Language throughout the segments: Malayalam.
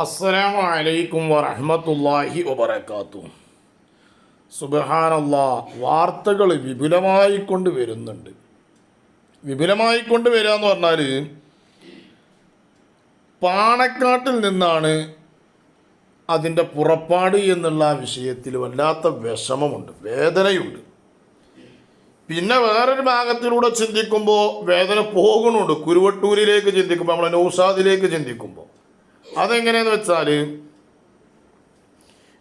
അസ്സലാമു അലൈക്കും വറഹ്മത്തുള്ളാഹി സുബഹാനല്ല സുബ്ഹാനല്ലാ വാർത്തകൾ വിപുലമായി കൊണ്ട് വരുന്നുണ്ട്. വിപുലമായി കൊണ്ട് വരിക എന്ന് പറഞ്ഞാൽ പാണക്കാട്ടിൽ നിന്നാണ് അതിന്റെ പുറപ്പാട് എന്നുള്ള വിഷയത്തിൽ വല്ലാത്ത വിഷമമുണ്ട് വേദനയുണ്ട്. പിന്നെ വേറൊരു ഭാഗത്തിലൂടെ ചിന്തിക്കുമ്പോൾ വേദന പോകുന്നുണ്ട്. കുരുവട്ടൂരിലേക്ക് ചിന്തിക്കുമ്പോൾ നമ്മളെ നൗസാദിലേക്ക് ചിന്തിക്കുമ്പോൾ അതെങ്ങനെയെന്ന് വെച്ചാൽ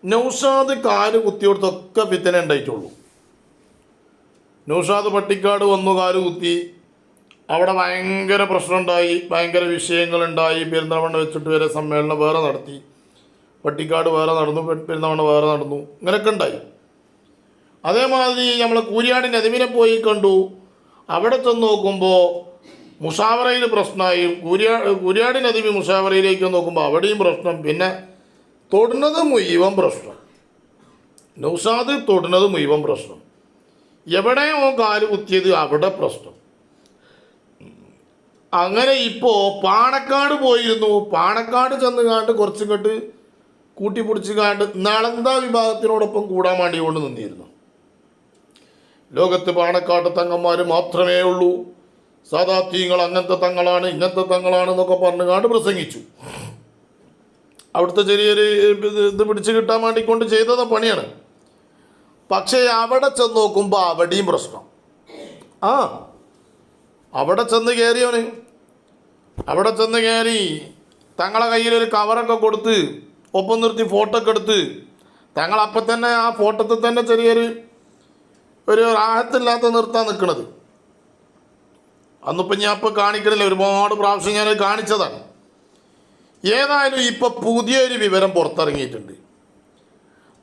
നൗഷാദ് കാൽ കുത്തിയോടത്തൊക്കെ പിത്തനെ ഉണ്ടായിട്ടുള്ളൂ. നൗഷാദ് പട്ടിക്കാട് വന്നു കാൽ കുത്തി. അവിടെ ഭയങ്കര പ്രശ്നമുണ്ടായി ഭയങ്കര വിഷയങ്ങളുണ്ടായി. പെരുന്തൽമണ്ണ വെച്ചിട്ട് വരെ സമ്മേളനം വേറെ നടത്തി. പട്ടിക്കാട് വേറെ നടന്നു പെ- വേറെ നടന്നു. ഇങ്ങനെയൊക്കെ ഉണ്ടായി. അതേമാതിരി നമ്മൾ കൂരിയാടിന്റെ അതിമിനെ പോയി കണ്ടു. അവിടെ ചെന്ന് നോക്കുമ്പോൾ മുഷാവറയിൽ പ്രശ്നമായി. കുര്യാ കുര്യാടി നദിമി മുസാവറയിലേക്ക് നോക്കുമ്പോൾ അവിടെയും പ്രശ്നം. പിന്നെ തൊടുന്നത് മുഴുവൻ പ്രശ്നം. നൗസാദ് തൊടുന്നത് മുഴുവൻ പ്രശ്നം. എവിടെ എവിടെയോ കാൽ കുത്തിയത് അവിടെ പ്രശ്നം. അങ്ങനെ ഇപ്പോൾ പാണക്കാട് പോയിരുന്നു. പാണക്കാട് ചെന്ന് കാണ്ട് കുറച്ചും കണ്ട് കൂട്ടിപ്പിടിച്ച് കാണ്ട് നളന്ത വിഭാഗത്തിനോടൊപ്പം കൂടാൻ വേണ്ടി കൊണ്ട് നിന്നിരുന്നു. ലോകത്ത് പാണക്കാട്ട് തങ്ങന്മാർ മാത്രമേ ഉള്ളൂ. സാധാത്യങ്ങൾ അങ്ങനത്തെ തങ്ങളാണ് ഇങ്ങനത്തെ തങ്ങളാണ് എന്നൊക്കെ പറഞ്ഞു കാണ്ട് പ്രസംഗിച്ചു. അവിടുത്തെ ചെറിയൊരു ഇത് പിടിച്ചു കിട്ടാൻ വേണ്ടി കൊണ്ട് ചെയ്തത് പണിയാണ്. പക്ഷേ അവിടെ ചെന്ന് നോക്കുമ്പോൾ അവിടെയും പ്രശ്നം. ആ അവിടെ ചെന്ന് കയറിയവന് അവിടെ ചെന്ന് കയറി തങ്ങളെ കയ്യിലൊരു കവറൊക്കെ കൊടുത്ത് ഒപ്പം നിർത്തി ഫോട്ടോ ഒക്കെ എടുത്ത് തങ്ങളപ്പം തന്നെ ആ ഫോട്ടോത്തിൽ തന്നെ ചെറിയൊരു ഒരു റാഹത്തില്ലാത്ത നിർത്താൻ നിൽക്കണത്. അന്നിപ്പം ഞാൻ ഇപ്പോൾ കാണിക്കണില്ല. ഒരുപാട് പ്രാവശ്യം ഞാൻ കാണിച്ചതാണ്. ഏതായാലും ഇപ്പം പുതിയൊരു വിവരം പുറത്തിറങ്ങിയിട്ടുണ്ട്.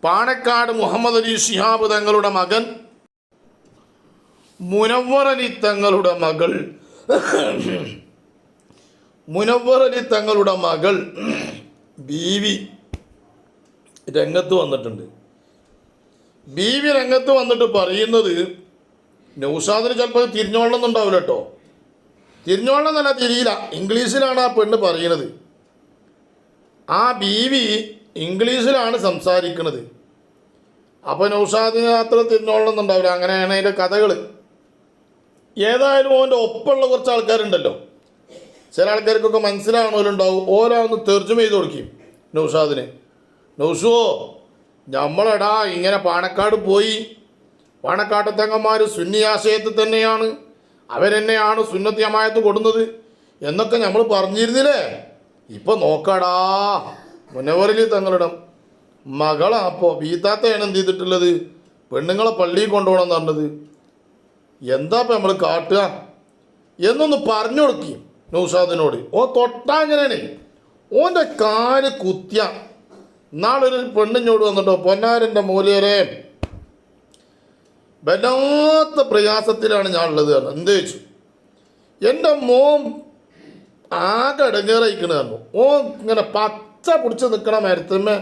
പാണക്കാട് മുഹമ്മദ് അലി ഷിഹാബ് തങ്ങളുടെ മകൻ മുനവർ അലി തങ്ങളുടെ മകൾ മുനവർ അലി തങ്ങളുടെ മകൾ ബീവി രംഗത്ത് വന്നിട്ടുണ്ട്. ബീവി രംഗത്ത് വന്നിട്ട് പറയുന്നത് നൗഷാദിന് ചിലപ്പോൾ തിരിഞ്ഞോളണമെന്നുണ്ടാവില്ല കേട്ടോ. തിരിഞ്ഞോളണമെന്നല്ല തിരിയില്ല. ഇംഗ്ലീഷിലാണ് ആ പെണ്ണ് പറയുന്നത്. ആ ബീവി ഇംഗ്ലീഷിലാണ് സംസാരിക്കുന്നത്. അപ്പോൾ നൗഷാദിന് അത്ര തിരിഞ്ഞോളണമെന്നുണ്ടാവില്ല അങ്ങനെയാണ് അതിന്റെ കഥകൾ ഏതായാലും ഓന്റെ ഒപ്പമുള്ള കുറച്ച് ആൾക്കാരുണ്ടല്ലോ. ചില ആൾക്കാർക്കൊക്കെ മനസ്സിലാവണമല്ലുണ്ടാവും ഓരോ ഒന്ന് തെർജമ ചെയ്ത് കൊടുക്കും നൗഷാദിനെ. നൗഷുവോ നമ്മളെടാ ഇങ്ങനെ പാണക്കാട് പോയി. പാണക്കാട്ടത്തെങ്ങന്മാർ സുന്നി ആശയത്തിൽ തന്നെയാണ്. അവരെന്നെയാണ് സുന്നത്തി അമായത്ത് കൊടുന്നത് എന്നൊക്കെ നമ്മൾ പറഞ്ഞിരുന്നില്ലേ? ഇപ്പൊ നോക്കടാ. മുനവറിൽ തങ്ങളുടെ. മകളാ അപ്പോൾ ബീത്താത്തയാണ് എന്ത് ചെയ്തിട്ടുള്ളത്? പെണ്ണുങ്ങളെ പള്ളിയിൽ കൊണ്ടുപോകണം എന്ന് പറഞ്ഞത്. എന്താ ഇപ്പം നമ്മൾ കാട്ടുക? എന്നൊന്ന് പറഞ്ഞു കൊടുക്കി നൗഷാദിനോട്. ഓ തൊട്ടാ അങ്ങനെയാണ് ഓന്റെ കാൽ കുത്തിയ. നാളൊരു പെണ്ണിഞ്ഞോട് വന്നിട്ടോ പൊന്നാരന്റെ മൂല്യരെ വല്ലാത്ത പ്രയാസത്തിലാണ് ഞാൻ ഉള്ളത് കാരണം എന്ത് ചോദിച്ചു എന്റെ മോൻ ആകെ ഇടങ്ങേറയിക്കണ പറഞ്ഞു ഓൻ ഇങ്ങനെ പച്ച പിടിച്ച് നിൽക്കണ മരത്തുമ്മേ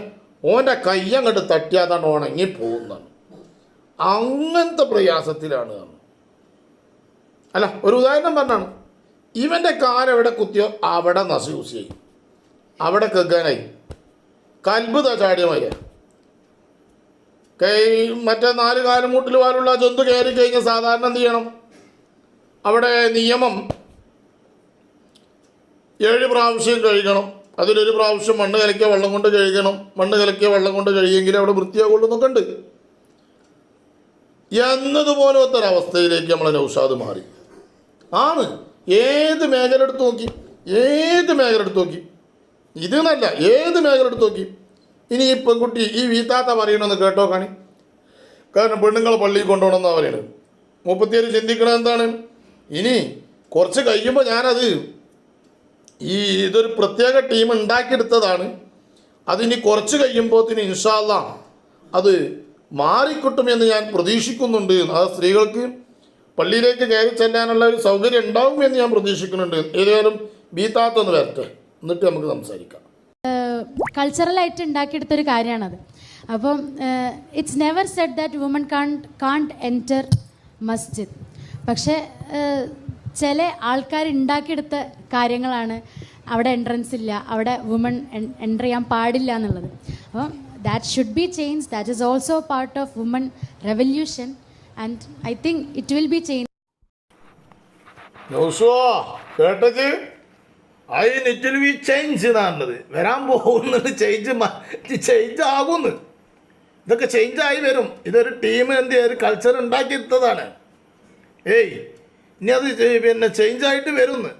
ഓന്റെ കയ്യങ്ങോട്ട് തട്ടിയാതാണ് ഉണങ്ങി പോകുന്നതാണ്. അങ്ങനത്തെ പ്രയാസത്തിലാണ് അല്ല ഒരു ഉദാഹരണം പറഞ്ഞാണ്. ഇവന്റെ കാലെവിടെ കുത്തിയോ അവിടെ നശയൂസ് ചെയ്യും അവിടെ കെക്കാനായി കൽബുത ചാടിയ കൈ മറ്റേ നാല് കാലുമൂട്ടിൽ പോലുള്ള ജന്തു കയറി കഴിഞ്ഞാൽ സാധാരണ എന്ത് ചെയ്യണം? അവിടെ നിയമം ഏഴ് പ്രാവശ്യം കഴുകണം. അതിലൊരു പ്രാവശ്യം മണ്ണ് കലക്കിയ വെള്ളം കൊണ്ട് കഴുകണം. മണ്ണ് കലക്കിയ വെള്ളം കൊണ്ട് കഴുകിയെങ്കിലേ അവിടെ വൃത്തിയാകുള്ളൂ എന്നൊക്കെ ഉണ്ട്. എന്നതുപോലത്തെ ഒരവസ്ഥയിലേക്ക് നമ്മളെ നൗഷാദ് മാറി. ആണ്. ഏത് മേഖല എടുത്ത് നോക്കി? ഏത് മേഖല എടുത്ത് നോക്കി? ഇത് എന്നല്ല ഏത് മേഖല എടുത്ത് നോക്കി? ഇനി ഈ പെൺകുട്ടി ഈ വീത്താത്ത പറയണമെന്ന് കേട്ടോ കാണി. കാരണം പെണ്ണുങ്ങളെ പള്ളിയിൽ കൊണ്ടുപോകണമെന്നാണ് പറയുന്നത് മുപ്പത്തിയേഴ് ചിന്തിക്കണത് എന്താണ്? ഇനി കുറച്ച് കഴിയുമ്പോൾ ഞാനത് ഈ ഇതൊരു പ്രത്യേക ടീം ഉണ്ടാക്കിയെടുത്തതാണ്. അതിനി കുറച്ച് കഴിയുമ്പോത്തിന് ഇൻഷാല്ല അത് മാറിക്കിട്ടുമെന്ന് ഞാൻ പ്രതീക്ഷിക്കുന്നുണ്ട്. ആ സ്ത്രീകൾക്ക് പള്ളിയിലേക്ക് കയറി ചെല്ലാനുള്ള ഒരു സൗകര്യം ഉണ്ടാവും എന്ന് ഞാൻ പ്രതീക്ഷിക്കുന്നുണ്ട്. ഏതായാലും ബീത്താത്തൊന്ന് വരട്ടെ. എന്നിട്ട് നമുക്ക് സംസാരിക്കാം. കൾച്ചറലായിട്ട് ഉണ്ടാക്കിയെടുത്തൊരു കാര്യമാണത്. അപ്പം it's never said that woman can't can't enter മസ്ജിദ് പക്ഷേ ചില ആൾക്കാർ ഉണ്ടാക്കിയെടുത്ത കാര്യങ്ങളാണ് അവിടെ എൻട്രൻസ് ഇല്ല അവിടെ വുമൺ എന്റർ ചെയ്യാൻ പാടില്ല എന്നുള്ളത്. അപ്പം that should be change that is also part of woman revolution and I think it will be change കേട്ടത്? ഐ നെറ്റിൽ വി ചേഞ്ച് എന്നാണുള്ളത് വരാൻ പോകുന്നത് ചേഞ്ച് ചേഞ്ച് ആകുന്നു. ഇതൊക്കെ ചേഞ്ച് ആയി വരും. ഇതൊരു ടീം എന്ത് ഒരു കൾച്ചർ ഉണ്ടാക്കിയെടുത്തതാണ് ഏയ് ഇനി അത് പിന്നെ ചേഞ്ച് ആയിട്ട് വരുന്നു.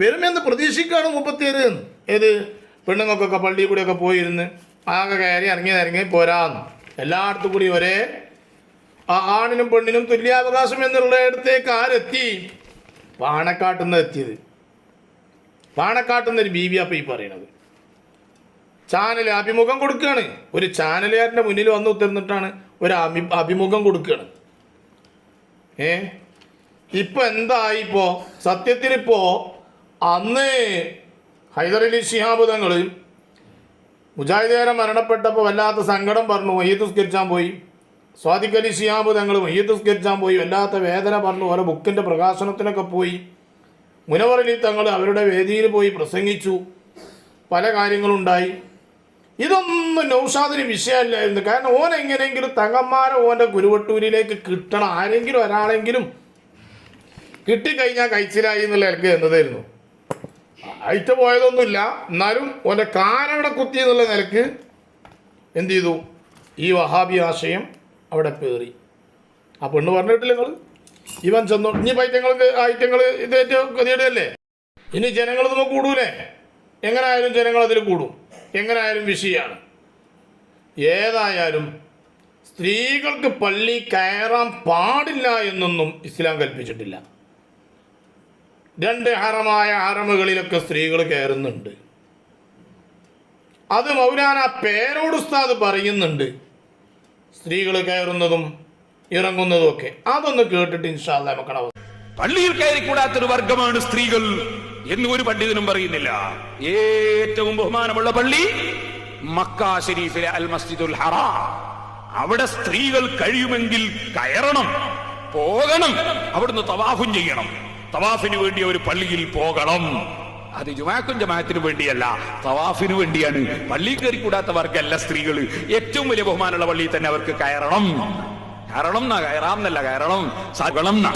വരുമെന്ന് പ്രതീക്ഷിക്കുകയാണ് മുപ്പത്തിയേഴ് ഏത്? പെണ്ണുങ്ങൾക്കൊക്കെ പള്ളിയിൽ കൂടെയൊക്കെ പോയിരുന്ന്. ആകെ കയറി ഇറങ്ങി ഇറങ്ങി പോരാന്ന്. എല്ലായിടത്തും കൂടി ഒരേ ആ ആണിനും പെണ്ണിനും തുല്യാവകാശം എന്നുള്ളിടത്തേക്ക് ആരെത്തി? പാണക്കാട്ടിൽ നിന്ന് എത്തിയത്. ഒരു ബീബി അപ്പം ഈ പറയണത്. ചാനൽ അഭിമുഖം കൊടുക്കുകയാണ് ഒരു ചാനലുകാരന്റെ മുന്നിൽ വന്ന് ഉത്തർന്നിട്ടാണ് ഒരു അഭി അഭിമുഖം കൊടുക്കുകയാണ് ഏ? ഇപ്പൊ എന്തായി ഇപ്പോ? സത്യത്തിലിപ്പോ അന്ന് ഹൈദരലി ശിഹാബ് തങ്ങൾ മുജാഹിദേരെ മരണപ്പെട്ടപ്പോൾ വല്ലാത്ത സങ്കടം പറഞ്ഞു മയ്യത്തുസ്കരിച്ചാൻ പോയി. സ്വാദിഖലി ശിഹാബ് തങ്ങൾ മയ്യത്തുസ്കരിച്ചാൻ പോയി. വല്ലാത്ത വേദന പറഞ്ഞു. ഓരോ ബുക്കിന്റെ പ്രകാശനത്തിനൊക്കെ പോയി. മുനവർ അലി തങ്ങൾ അവരുടെ വേദിയിൽ പോയി പ്രസംഗിച്ചു. പല കാര്യങ്ങളുണ്ടായി. ഇതൊന്നും നൗഷാദിന് വിഷയമല്ലായിരുന്നു. കാരണം ഓൻ എങ്ങനെയെങ്കിലും തങ്ങന്മാരെ ഓന്റെ കുരുവട്ടൂരിലേക്ക് കിട്ടണം. ആരെങ്കിലും ഒരാളെങ്കിലും കിട്ടിക്കഴിഞ്ഞാൽ കഴിച്ചിലായി എന്നുള്ള എനിക്ക് എന്നതായിരുന്നു അയച്ച പോയതൊന്നുമില്ല. എന്നാലും ഓന്റെ കാലവിടെ കുത്തി എന്നുള്ള നിലയ്ക്ക് എന്ത് ചെയ്തു? ഈ വഹാബി ആശയം അവിടെ പേറി. ആ പെണ്ണ് പറഞ്ഞിട്ടില്ല നിങ്ങൾ ഇവൻ ചെന്നു. ഇനി പൈറ്റങ്ങൾക്ക് ഐറ്റങ്ങൾ ഇതേറ്റ് ഗതിയുടെയല്ലേ ഇനി ജനങ്ങൾ നമുക്ക് കൂടൂലേ? എങ്ങനായാലും ജനങ്ങൾ അതിൽ കൂടും. എങ്ങനായാലും വിഷയാണ്. ഏതായാലും സ്ത്രീകൾക്ക് പള്ളി കയറാൻ പാടില്ല എന്നൊന്നും ഇസ്ലാം കൽപ്പിച്ചിട്ടില്ല. രണ്ട് ഹറമായ ഹറമുകളിലൊക്കെ സ്ത്രീകൾ കയറുന്നുണ്ട്. അത് മൗലാന പേരോട് ഉസ്താദ് പറയുന്നുണ്ട്. സ്ത്രീകൾ കയറുന്നതും ഇറങ്ങുന്നതും ഒക്കെ അതൊന്ന് കേട്ടിട്ട് ഇൻഷാല്ല നമുക്കണ പള്ളിയിൽ കയറി കൂടാത്തൊരു വർഗമാണ് സ്ത്രീകൾ എന്ന് ഒരു പണ്ഡിതനും പറയുന്നില്ല. ഏറ്റവും ബഹുമാനമുള്ള പള്ളി മക്ക ഷരീഫിലെ അൽ മസ്ജിദുൽ ഹറാ. അവിടെ സ്ത്രീകൾ കഴിയുമെങ്കിൽ കയറണം പോകണം അവിടുന്ന് തവാഫും ചെയ്യണം. തവാഫിന് വേണ്ടി ഒരു പള്ളിയിൽ പോകണം. അത് ജുമാക്കും ജമാഅത്തിനു വേണ്ടിയല്ല തവാഫിനു വേണ്ടിയാണ്. പള്ളിയിൽ കയറി കൂടാത്തവർക്കല്ല സ്ത്രീകൾ ഏറ്റവും വലിയ ബഹുമാനമുള്ള പള്ളിയിൽ തന്നെ അവർക്ക് കയറണം. കയറണം എന്നാ കയറാം എന്നല്ല കയറണം. സകളം എന്നാ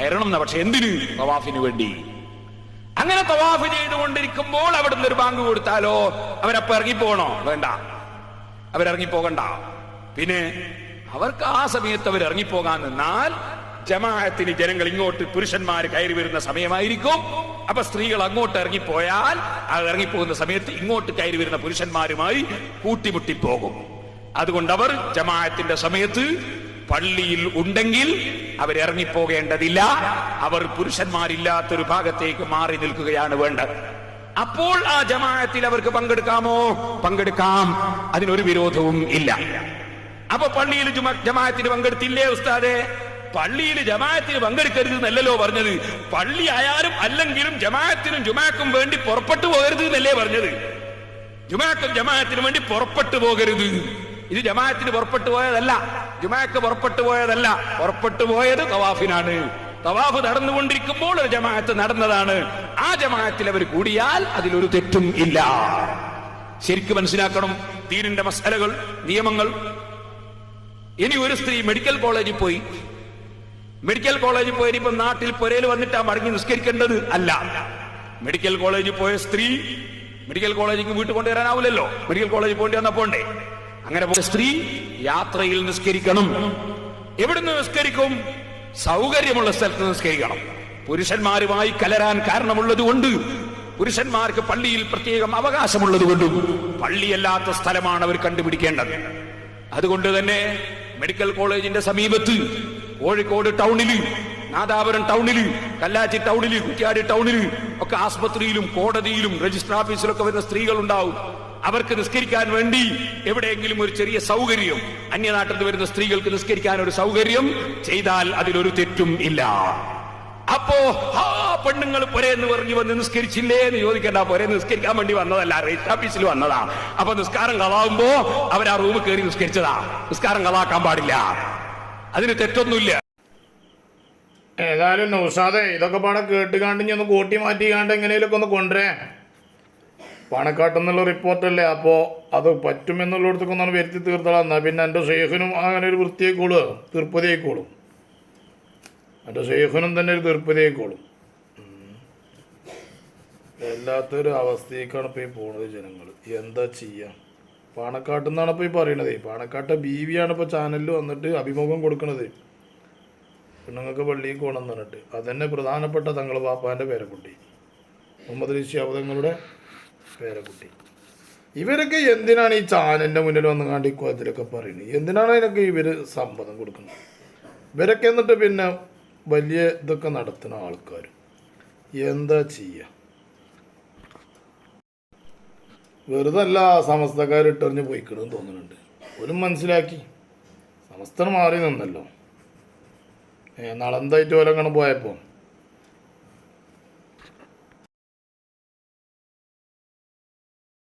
കയറണം എന്നാ പക്ഷെ എന്തിനു? തവാഫിന് വേണ്ടി. അങ്ങനെ തവാഫ് ചെയ്തുകൊണ്ടിരിക്കുമ്പോൾ അവിടുന്ന് ഒരു ബാങ്ക് കൊടുത്താലോ? അവരപ്പ ഇറങ്ങിപ്പോകണോ? വേണ്ട. അവരിറങ്ങിപ്പോകണ്ട. പിന്നെ അവർക്ക് ആ സമയത്ത് അവർ ഇറങ്ങിപ്പോകാൻ നിന്നാൽ ജമാഅത്തിന് ജനങ്ങൾ ഇങ്ങോട്ട് പുരുഷന്മാർ കയറി വരുന്ന സമയമായിരിക്കും. അപ്പൊ സ്ത്രീകൾ അങ്ങോട്ട് ഇറങ്ങിപ്പോയാൽ ആ ഇറങ്ങിപ്പോകുന്ന സമയത്ത് ഇങ്ങോട്ട് കയറി വരുന്ന പുരുഷന്മാരുമായി കൂട്ടിമുട്ടിപ്പോകും. അതുകൊണ്ട് അവർ ജമാഅത്തിന്റെ സമയത്ത് പള്ളിയിൽ ഉണ്ടെങ്കിൽ അവർ ഇറങ്ങിപ്പോകേണ്ടതില്ല അവർ പുരുഷന്മാരില്ലാത്തൊരു ഭാഗത്തേക്ക് മാറി നിൽക്കുകയാണ് വേണ്ടത്. അപ്പോൾ ആ ജമാഅത്തിൽ അവർക്ക് പങ്കെടുക്കാമോ? പങ്കെടുക്കാം. അതിനൊരു വിരോധവും ഇല്ല. അപ്പൊ പള്ളിയിൽ ജുമ- ജമാഅത്തിന് പങ്കെടുത്തില്ലേ ഉസ്താദെ? പള്ളിയിൽ ജമാഅത്തിന് പങ്കെടുക്കരുത് എന്നല്ലല്ലോ പറഞ്ഞത്. പള്ളി ആയാലും അല്ലെങ്കിലും ജമാഅത്തിനും ജുമാക്കും വേണ്ടി പുറപ്പെട്ടു പോകരുത് എന്നല്ലേ പറഞ്ഞത്. ജുമാക്കും ജമാഅത്തിനും വേണ്ടി പുറപ്പെട്ടു പോകരുത്. ഇത് ജമാഅത്തിന് പുറപ്പെട്ടു പോയതല്ല. ജുമാക്ക് പുറപ്പെട്ടു പോയതല്ല. പുറപ്പെട്ടു പോയത് തവാഫിനാണ്. തവാഫ് നടന്നുകൊണ്ടിരിക്കുമ്പോൾ ഒരു ജമാഅത്ത് നടന്നതാണ്. ആ ജമാഅത്തിൽ അവർ കൂടിയാൽ അതിലൊരു തെറ്റും ഇല്ല. ശരിക്കും മനസ്സിലാക്കണം. ദീനിന്റെ മസലകൾ നിയമങ്ങൾ. ഇനി ഒരു സ്ത്രീ മെഡിക്കൽ കോളേജിൽ പോയി. മെഡിക്കൽ കോളേജിൽ പോയി ഇപ്പം നാട്ടിൽ പുരയിൽ വന്നിട്ടാ മടങ്ങി നിസ്കരിക്കേണ്ടത്? അല്ല. മെഡിക്കൽ കോളേജിൽ പോയ സ്ത്രീ മെഡിക്കൽ കോളേജിൽ വീട്ടിൽ കൊണ്ടുവരാനാവില്ലല്ലോ. മെഡിക്കൽ കോളേജിൽ പോകേണ്ടി വന്നാ പോണ്ടേ? അങ്ങനെ സ്ത്രീ യാത്രയിൽ നിസ്കരിക്കണം. എവിടുന്ന് നിസ്കരിക്കും? സൗകര്യമുള്ള സ്ഥലത്ത് നിസ്കരിക്കണം. പുരുഷന്മാരുമായി കലരാൻ കാരണമുള്ളത് കൊണ്ട് പുരുഷന്മാർക്ക് പള്ളിയിൽ പ്രത്യേകം അവകാശമുള്ളത് കൊണ്ടും പള്ളിയല്ലാത്ത സ്ഥലമാണ് അവർ കണ്ടുപിടിക്കേണ്ടത്. അതുകൊണ്ട് തന്നെ മെഡിക്കൽ കോളേജിന്റെ സമീപത്ത് കോഴിക്കോട് ടൗണിൽ നാദാപുരം ടൗണിൽ കല്ലാച്ചി ടൗണിൽ കുറ്റ്യാടി ടൗണിൽ ഒക്കെ ആസ്പത്രിയിലും കോടതിയിലും രജിസ്റ്റർ ഓഫീസിലൊക്കെ വരുന്ന സ്ത്രീകൾ ഉണ്ടാവും അവർക്ക് നിസ്കരിക്കാൻ വേണ്ടി എവിടെയെങ്കിലും ഒരു ചെറിയ സൗകര്യം അന്യനാട്ടിൽ നിന്ന് വരുന്ന സ്ത്രീകൾക്ക് നിസ്കരിക്കാൻ ഒരു സൗകര്യം ചെയ്താൽ അതിലൊരു തെറ്റും ഇല്ല. അപ്പോ ആ പെണ്ണുങ്ങൾ പൊരേന്ന് പറഞ്ഞു വന്ന് നിസ്കരിച്ചില്ലേ എന്ന് ചോദിക്കേണ്ട. പൊരേ നിസ്കരിക്കാൻ വേണ്ടി വന്നതല്ല റേറ്റ് ഓഫീസിൽ വന്നതാ. അപ്പൊ നിസ്കാരം കളാവുമ്പോ അവർ ആ റൂമിൽ കയറി നിസ്കരിച്ചതാ. നിസ്കാരം കളാക്കാൻ പാടില്ല. അതിന് തെറ്റൊന്നുമില്ല. ഏതായാലും നൗസാദേ ഇതൊക്കെ പാടെ കേട്ടുകാണ്ട് ഇനി ഒന്ന് കൂട്ടി മാറ്റി കാണ്ട് എങ്ങനെയൊക്കെ ഒന്ന് കൊണ്ടുവരേ. പാണക്കാട്ടെന്നുള്ള റിപ്പോർട്ടല്ലേ? അപ്പോൾ അത് പറ്റുമെന്നുള്ളിടത്തൊക്കെ ഒന്നാണ് വരുത്തി തീർത്തളാം എന്നാൽ പിന്നെ എന്റെ ഷെയ്ഖിനും അങ്ങനെ ഒരു വൃത്തിയായിക്കോളൂ തീർപ്പതിയായിക്കോളും. എന്റെ ഷെയ്ഖിനും തന്നെ ഒരു തീർപ്പതിയായിക്കോളും. ഉം. വല്ലാത്തൊരു അവസ്ഥയിലേക്കാണ് ഇപ്പോൾ ഈ പോണത് ജനങ്ങൾ എന്താ ചെയ്യുക പാണക്കാട്ട് നിന്നാണ് ഇപ്പോൾ ഈ പറയണത്. പാണക്കാട്ടെ ബീവിയാണ് ഇപ്പോൾ ചാനലിൽ വന്നിട്ട് അഭിമുഖം കൊടുക്കണത്. പെണ്ണുങ്ങൾക്ക് പള്ളിയിൽ പോകണം എന്ന് പറഞ്ഞിട്ട്. അതന്നെ പ്രധാനപ്പെട്ട തങ്ങൾ പാപ്പാന്റെ പേരക്കുട്ടി. മുഹമ്മദ് ഋഷി അവതങ്ങളുടെ പേരക്കുട്ടി ഇവരൊക്കെ എന്തിനാണ് ഈ ചാനലിന്റെ മുന്നിൽ വന്ന് കണ്ട് ഇതിലൊക്കെ പറയുന്നത്? എന്തിനാണ് അതിനൊക്കെ ഇവർ സമ്മതം കൊടുക്കുന്നത്? ഇവരൊക്കെ എന്നിട്ട് പിന്നെ വലിയ ഇതൊക്കെ നടത്തുന്ന ആൾക്കാർ എന്താ ചെയ്യുക വെറുതെ അല്ല സമസ്തക്കാർ ഇട്ടറിഞ്ഞ് പോയിക്കിടുന്ന് തോന്നുന്നുണ്ട്. ഒരു മനസ്സിലാക്കി. സമസ്തർ മാറി നിന്നല്ലോ. നളന്തായിട്ട് നളന്തായിട്ട് ഓലങ്ങനെ പോയപ്പോൾ